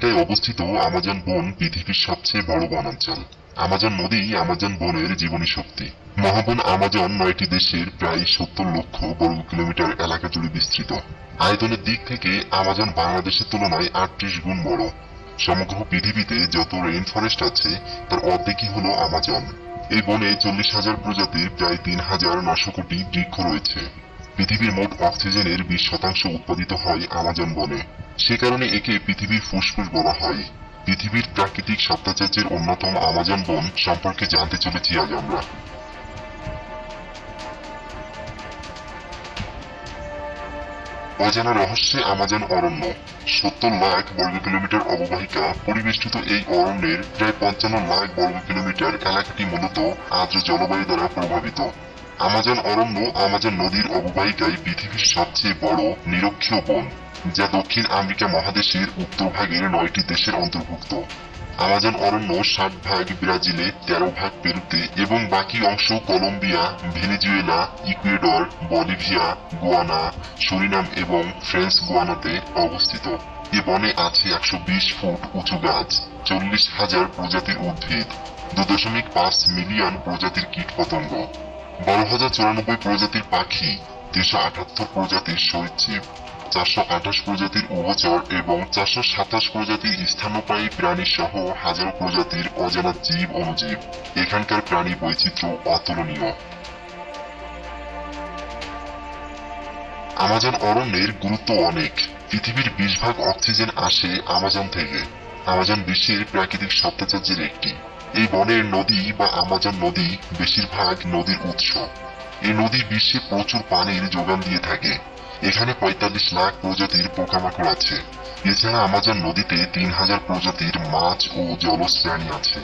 আফ্রিকায় অবস্থিত আমাজন বন পৃথিবীর সবচেয়ে বড় বনাঞ্চল আমাজন নদী আমাজন বনের জীবনী শক্তি। মহাবন আমাজন নয়টি দেশের প্রায় সত্তর লক্ষ বর্গ কিলোমিটার এলাকা জুড়ে বিস্তৃত। আয়তনের দিক থেকে আমাজন বাংলাদেশের তুলনায় আটত্রিশ গুণ বড়। সমগ্র পৃথিবীতে যত রেইন ফরেস্ট আছে, তার অর্ধেকই হলো আমাজন। এই বনে চল্লিশ হাজার প্রজাতির প্রায় তিন হাজার নশো কোটি বৃক্ষ রয়েছে। পৃথিবীর মোট অক্সিজেনের বিশ শতাংশ উৎপাদিত হয় আমাজন বনে। সে কারণে একে পৃথিবীর ফুসফুস বলা হয়। পৃথিবীর প্রাকৃতিক সত্তাচার্যের অন্যতম আমাজন বন সম্পর্কে জানতে চলেছি আজ আমরা। অজানা রহস্যে আমাজন অরণ্য, সত্তর লাখ বর্গ কিলোমিটার অববাহিকা, পরিবেষ্টিত এই অরণ্যের প্রায় পঞ্চান্ন লাখ বর্গ কিলোমিটার এলাকাটি মূলত আর্দ্র জলবায়ু দ্বারা প্রভাবিত। আমাজন অরণ্য, আমাজন নদীর অববাহিকায় পৃথিবীর সবচেয়ে বড় নিরক্ষীয় বন, যা দক্ষিণ আমেরিকা মহাদেশের উত্তর ভাগের নয়টি দেশের অন্তর্ভুক্ত। আমাজন অরণ্য ষাট ভাগ ব্রাজিলে, তেরো ভাগ পেরুতে এবং বাকি অংশ Colombia, Venezuela, Ecuador, Bolivia, Guyana, Suriname এবং ফ্রেঞ্চ গোয়ানাতে অবস্থিত। এ বনে আছে একশো বিশ ফুট উঁচু গাছ, চল্লিশ হাজার প্রজাতির উদ্ভিদ, দু দশমিক পাঁচ মিলিয়ন প্রজাতির কীটপতঙ্গ। বারো হাজার চুরানব্বই প্রজাতির পাখি তিনশো আটাত্তর প্রজাতির সরীসৃপ চারশো আঠাশ প্রজাতির উভচর এবং চারশো সাতাশ প্রজাতির স্থানীয় প্রাণী সহ হাজারো প্রজাতির অজানা জীব অনুজীব। এখানকার প্রাণী বৈচিত্র্য অতুলনীয়। আমাজন অরণ্যের গুরুত্ব অনেক। পৃথিবীর বিশ ভাগ অক্সিজেন আসে আমাজন থেকে। আমাজন বিশ্বের প্রাকৃতিক সত্তাচার্যের একটি। এই বনের নদী বা আমাজন নদী বেশিরভাগ নদীর উৎস। এই নদী বিশ্বে প্রচুর পানির যোগান দিয়ে থাকে। এখানে পঁয়তাল্লিশ লাখ প্রজাতির পোকামাকড় আছে। এছাড়া আমাজন নদীতে তিন হাজার প্রজাতির মাছ ও জলজ প্রাণী আছে।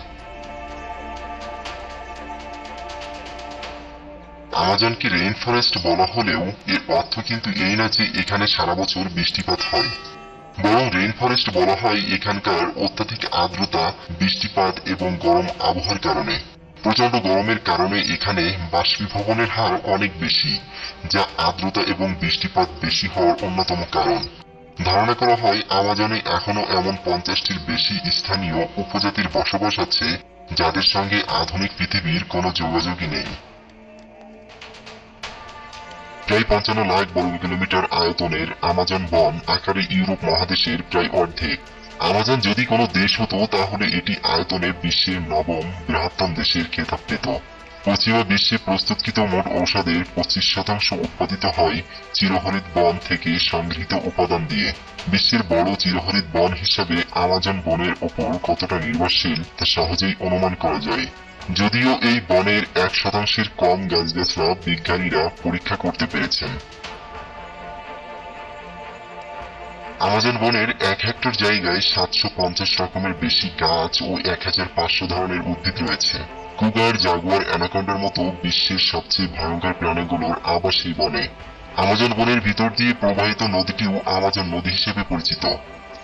আমাজনকে রেইন ফরেস্ট বলা হলেও এর অর্থ কিন্তু এই না যে এখানে সারা বছর বৃষ্টিপাত হয়। বরং রেইন ফরেস্ট বলা হয় এখানকার অত্যাধিক আর্দ্রতা, বৃষ্টিপাত এবং গরম আবহাওয়ার কারণে। প্রচণ্ড গরমের কারণে এখানে বাষ্পীভবনের হার অনেক বেশি, যা আর্দ্রতা এবং বৃষ্টিপাত বেশি হওয়ার অন্যতম কারণ। ধারণা করা হয়, আমাজনে এখনও এমন পঞ্চাশটির বেশি স্থানীয় উপজাতির বসবাস আছে, যাদের সঙ্গে আধুনিক পৃথিবীর কোনো যোগাযোগই নেই। প্রায় পঞ্চান্ন লাখ বর্গ কিলোমিটার আয়তনের আমাজন বন আকারে ইউরোপ মহাদেশের প্রায় অর্ধেক। আমাজন যদি কোনো দেশ হতো, তাহলে এটি আয়তনে বিশ্বের নবম বৃহত্তম দেশের খেতাব পেত। পশ্চিমা বিশ্বে প্রস্তুতকৃত মোট ঔষধের পঁচিশ শতাংশ উৎপাদিত হয় চিরহরিত বন থেকে সংগৃহীত উপাদান দিয়ে। বিশ্বের বড় চিরহরিত বন হিসাবে আমাজন বনের ওপর কতটা নির্ভরশীল, তা সহজেই অনুমান করা যায়। যদিও এই বনের এক শতাংশের কম গাছগাছরা বিজ্ঞানীরা পরীক্ষা করতে পেরেছেন। আমাজন বনের এক হেক্টর জায়গায় সাতশো পঞ্চাশ রকমের বেশি গাছ ও এক হাজার পাঁচশো ধরনের উদ্ভিদ রয়েছে। কুগার, জাগুয়ার, অ্যানাকন্ডার মতো বিশ্বের সবচেয়ে ভয়ঙ্কর প্রাণীগুলোর আবাস এই বনে। আমাজন বনের ভিতর দিয়ে প্রবাহিত নদীটিও আমাজন নদী হিসেবে পরিচিত।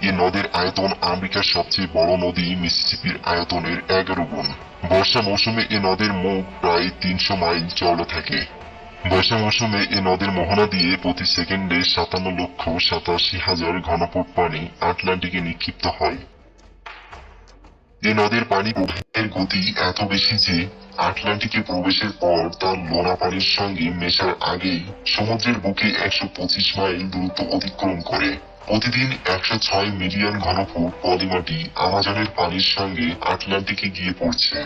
এই নদের আয়তন আমেরিকার সবচেয়ে বড় নদী মিসিসিপির আয়তনের এগারো গুণ। বর্ষা মৌসুমে এ নদের মুখ প্রায় তিনশো মাইল চওড়া থাকে। বর্ষা মৌসুমে এ নদীর মোহনা দিয়ে প্রতি সেকেন্ডে সাতান্ন লক্ষ সাতাশি হাজার ঘনফুট পানি আটলান্টিকে নিক্ষিপ্ত হয়। এ নদীর পানি প্রবাহের গতি এত বেশি যে আটলান্টিকে প্রবেশের পর তার লোনা পানির সঙ্গে মেশার আগেই সমুদ্রের বুকে একশো পঁচিশ মাইল দূরত্ব অতিক্রম করে। প্রতিদিন একশো ছয় মিলিয়ন ঘনফুট পলিমাটি আমাজনের পানির সঙ্গে আটলান্টিকে গিয়ে পড়ছে।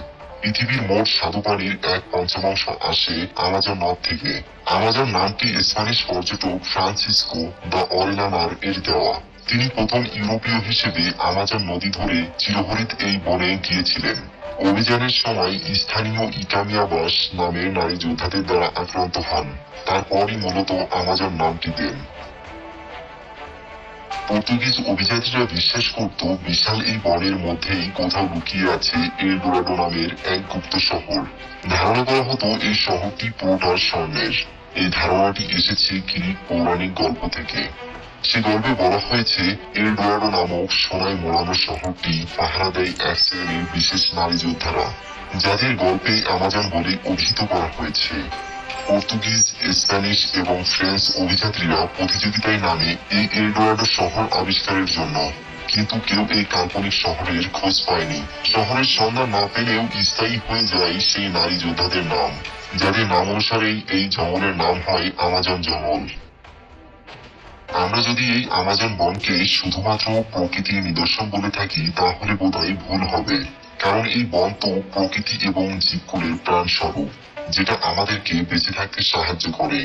পৃথিবীর মোট স্বাদু পানির এক পঞ্চমাংশ আসে আমাজন নদ থেকে। আমাজন নামটি স্প্যানিশ পর্যটক ফ্রান্সিসকো দ্য অরেলানার এর দেওয়া। তিনি প্রথম ইউরোপীয় হিসেবে আমাজন নদী ধরে চিরহরিত এই বনে গিয়েছিলেন। অভিযানের সময় স্থানীয় ইকামিয়াবাস নামের নারী যোদ্ধাদের দ্বারা আক্রান্ত হন। তারপরই মূলত আমাজন নামটি দেন। পর্তুগিজ অভিযাত্রীরা বিশ্বাস করত, বিশাল এই বনের মধ্যেই কোথাও লুকিয়ে আছে এল ডোরাডো নামের এক গুপ্ত শহর। ধারণা করা হতো এই শহরটি পুরোটার স্বর্ণের। এই ধারণাটি এসেছে গ্রিক পৌরাণিক গল্প থেকে। সে গল্পে বলা হয়েছে এল ডোরাডো নামক সোনায় মোড়ানো শহরটি পাহারা দেয় শ্রেণির বিশেষ নারী যোদ্ধারা, যাদের গল্পে আমাজন বলে অভিহিত করা হয়েছে। পর্তুগিজ, স্প্যানিশ এবং ফ্রেঞ্চ অভিযাত্রীরা প্রতিযোগিতায় নামে এই এলডোরাডো শহর আবিষ্কারের জন্য, কিন্তু কেউ এই কাল্পনিক শহরের খোঁজ পায়নি। শহরের সন্ধান না পেলেও স্থায়ী হয়ে যায় সেই নারী যোদ্ধাদের নাম, যাদের নাম অনুসারেই এই জঙ্গলের নাম হয় আমাজন জঙ্গল। আমরা যদি এই আমাজন বনকে শুধুমাত্র প্রকৃতির নিদর্শন বলে থাকি, তাহলে বোধহয় ভুল হবে। কারণ এই বন তো প্রকৃতি এবং জীবকুলের প্রাণ স্বরূপ যেটা আমাদেরকে বেঁচে থাকতে সাহায্য করে।